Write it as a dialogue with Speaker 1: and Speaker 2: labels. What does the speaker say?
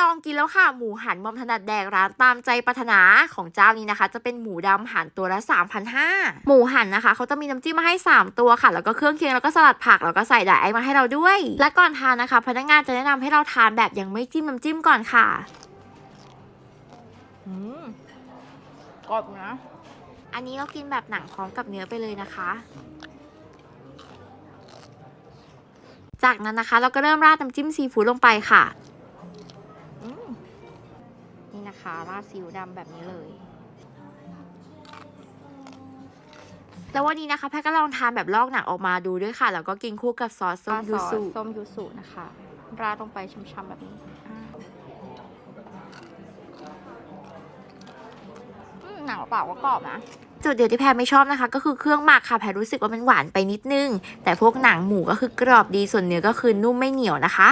Speaker 1: ลองกินแล้วค่ะ หมูหันมอมถนัดแดกร้านตามใจปรารถนาของเจ้านี้นะคะ จะเป็นหมูดำหันตัวละ3,500 หมูหันนะคะเขาจะมีน้ำจิ้มมาให้ 3 ตัวค่ะ แล้วก็เครื่องเคียงแล้วก็สลัดผักแล้วก็ใส่ไดไอมาให้เราด้วย และก่อนทานนะคะ พนักงานจะแนะนำให้เราทานแบบยังไม่จิ้มน้ำจิ้มก่อนค่ะ
Speaker 2: อืมกรอบนะ
Speaker 1: อันนี้เรากินแบบหนังพร้อมกับเนื้อไปเลยนะคะจากนั้นนะคะ เราก็เริ่มราดน้ำจิ้มซีฟู้ดลงไปค่ะ
Speaker 2: อืม นี่นะคะราดซีอิ๊วดำแบบนี้เลย
Speaker 1: แล้ววันนี้นะคะแพทก็ลองทานแบบลอกหนังออกมาดูด้วยค่ะ แล้วก็กินคู่กับซอสส้ม
Speaker 2: ราด
Speaker 1: ยู
Speaker 2: ซอส
Speaker 1: สุ
Speaker 2: ส้มยูสุนะคะ ราดลงไปช้ำๆแบบนี้อ่าอืมหนังเปล่าก็กรอบนะ
Speaker 1: จุดเดียวที่แพรไม่ชอบนะคะ ก็คือเครื่องหมักค่ะแพรรู้สึกว่ามันหวานไปนิดนึง แต่พวกหนังหมูก็คือกรอบดีส่วนเนื้อก็คือนุ่มไม่เหนียวนะคะ